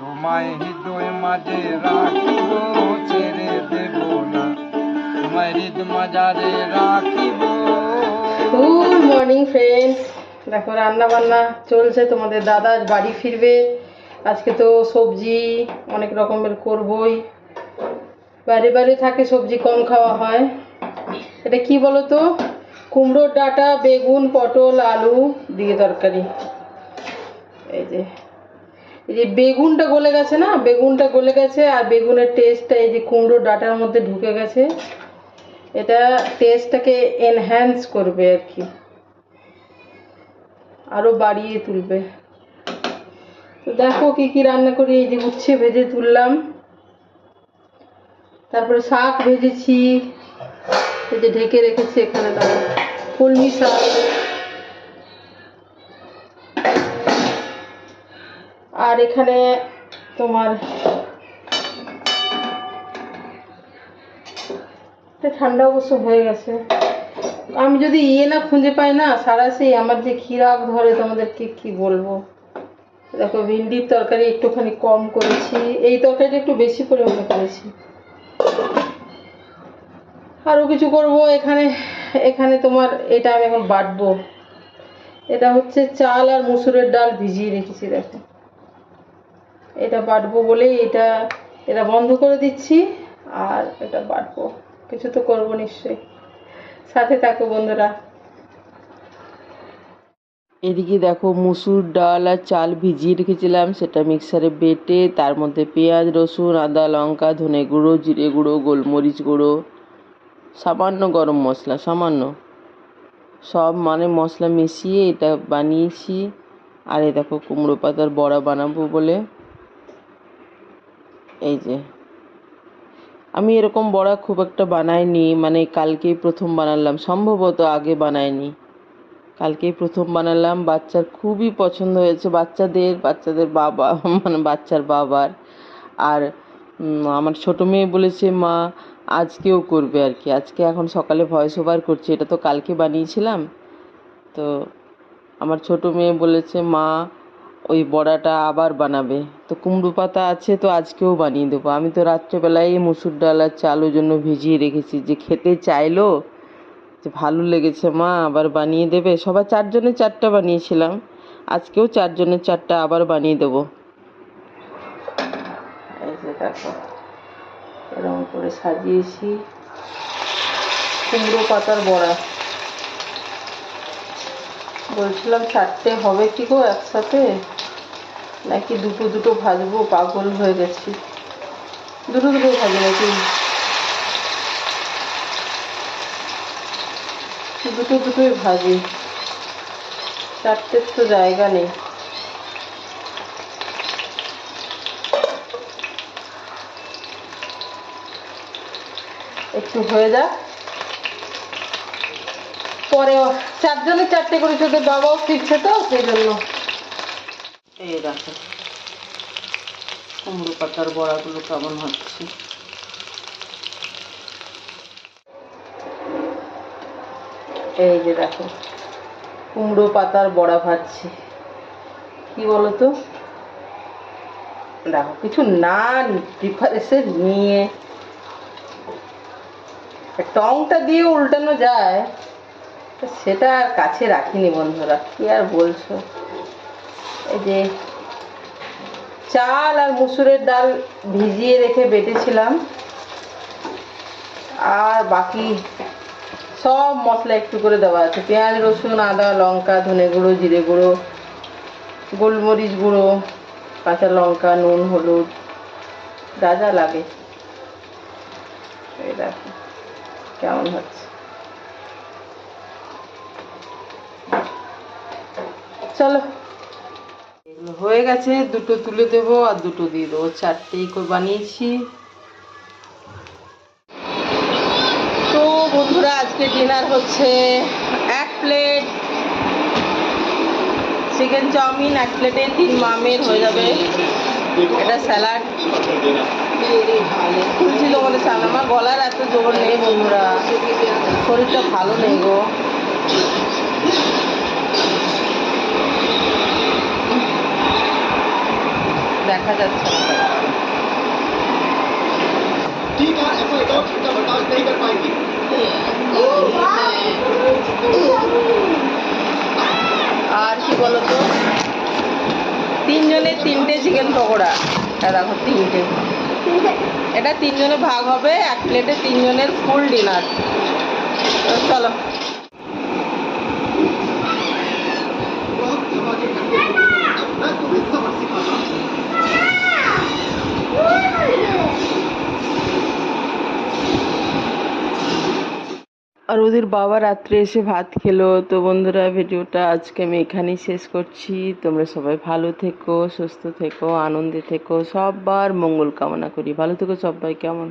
তোমায় হৃদয় মাঝে রাখিব, ছেড়ে দেব না। তোমায় রাখিব। গুড মর্নিং ফ্রেন্ডস দেখো রান্না বান্না চলছে, তোমাদের দাদা বাড়ি ফিরবে। আজকে তো সবজি অনেক রকমের করবই। বাইরে বাইরে থাকে সবজি, কম খাওয়া হয়। এটা কি বলো তো কুমড়োর ডাঁটা, বেগুন, পটল, আলু দিয়ে তরকারি। এই যে এই যে বেগুনটা গলে গেছে না? বেগুনটা গলে গেছে আর বেগুনের টেস্টটা এই যে কুমড়ো ডাঁটার মধ্যে ঢুকে গেছে। এটা টেস্টটাকে এনহ্যান্স করবে আর কি। আরও বাড়িয়ে তুলবে। তো দেখো কি কি রান্না করি, এই যে উচ্ছে ভেজে তুললাম। তারপরে শাক ভেজেছি। এই যে ঢেকে রেখেছি এখানে, দেখো। কলমি শাক আর এখানে তোমার ঠান্ডা অবশ্য হয়ে গেছে। আমি যদি ইয়ে না খুঁজে পাই না, সারা সেই আমার যে খিরাক ধরে তোমাদেরকে কি বলব? দেখো, ভিন্ডির তরকারি একটুখানি কম করেছি, এই তরকারিটা একটু বেশি পরিমাণে করেছি। আরও কিছু করব, এখানে এখানে তোমার এটা আমি এখন বাটবো। এটা হচ্ছে চাল আর মুসুরের ডাল ভিজিয়ে রেখেছি, দেখো। এটা বাটবো বলেই এটা এটা বন্ধ করে দিচ্ছি আর এটা বাটবো। কিছু তো করব নিশ্চয়ই। সাথে থাকো বন্ধুরা। এদিকে দেখো মুসুর ডাল আর চাল ভিজিয়ে রেখেছিলাম, সেটা মিক্সারে বেটে, তার মধ্যে পেঁয়াজ, রসুন, আদা, লঙ্কা, ধনে গুঁড়ো, জিরে গুঁড়ো, গোলমরিচ গুঁড়ো, সামান্য গরম মশলা, সামান্য। সব মানে মশলা মিশিয়ে এটা বানিয়েছি। আর এ দেখো কুমড়ো পাতার বড়া বানাবো বলে। এই যে। আমি এরকম বড়া খুব একটা বানাইনি মানে কালকেই প্রথম বানালাম। সম্ভবত আগে বানাইনি। কালকেই প্রথম বানালাম। বাচ্চার খুবই পছন্দ হয়েছে। বাচ্চাদের বাচ্চাদের বাবা মানে বাচ্চার বাবার। আর আমার ছোটো মেয়ে বলেছে, মা, আজকেও করবে আর কি। আজকে এখন সকালে ভয়েস ওভার করছে। এটা তো কালকে বানিয়েছিলাম। তো, আমার ছোটো মেয়ে বলেছে, মা ওই বড়াটা আবার বানাবে। তো কুমড়ো পাতা আছে তো আজকেও বানিয়ে দেবো। আমি তো রাত্রেবেলায় মুসুর ডাল আর চাল ওই জন্য ভিজিয়ে রেখেছি। যে খেতে চাইলো, যে ভালো লেগেছে মা, আবার বানিয়ে দেবে। সবার চারজনের চারটা বানিয়েছিলাম। আজকেও চারজনের চারটা আবার বানিয়ে দেবো। এরকম করে সাজিয়েছি। কুমড়ো পাতার বড়া। বলছিলাম চারটে হবে কি গো একসাথে? নাকি দুটো দুটো ভাজবো? পাগল হয়ে গেছি। দুটো দুটো ভাজি নাকি? দুটো দুটোই ভাজি। চারটের তো জায়গা নেই। একটু হয়ে যাক। পরে চারজনের চারটে করে তোদের বাবাও ফিরছে তো সেই জন্য এই দেখো, কুমড়ো পাতার বড়াগুলো কেমন হচ্ছে। এই যে দেখো, কুমড়ো পাতার বড়া ভাজছি। কি বলো তো দেখো, কিছু না প্রিপারেশন নিয়ে। টংটা দিয়ে উল্টানো যায়। সেটা আর কাছে রাখিনি বন্ধুরা, কি আর বলছো? এই যে চাল আর মুসুরের ডাল ভিজিয়ে রেখে বেটেছিলাম, আর বাকি সব মশলা একটু করে দেওয়া আছে। পেঁয়াজ, রসুন, আদা, লঙ্কা, ধনে গুঁড়ো, জিরে গুঁড়ো, গোলমরিচ গুঁড়ো, কাঁচা লঙ্কা, নুন, হলুদ, যা যা লাগে। এই দেখো, কেমন হচ্ছে। চলো। হয়ে গেছে দুটো তুলে দেবো আর দুটো দিয়ে দেবো। চারটেই করে বানিয়েছি। তো বন্ধুরা আজকে ডিনার হচ্ছে এক প্লেট চিকেন চাউমিন এক প্লেটে তিন মামের হয়ে যাবে। এটা স্যালাড খুলছি তোমাদের সামনে। আমার গলার এত জোর নেই বন্ধুরা। শরীরটা ভালো নেই গো। দেখা যাচ্ছে। আর কি বলতো? তিনজনের তিনটে চিকেন পকোড়া। হ্যাঁ, দেখো তিনটে। এটা তিনজনে ভাগ হবে এক প্লেটে তিনজনের ফুল ডিনার চলো। আর ওদের বাবা রাত্রে এসে ভাত খেলো। তো বন্ধুরা, ভিডিওটা আজকে আমি এখানেই শেষ করছি। তোমরা সবাই ভালো থেকো, সুস্থ থেকো, আনন্দে থেকো। সবার মঙ্গল কামনা করি। ভালো থেকো সবাই, কেমন?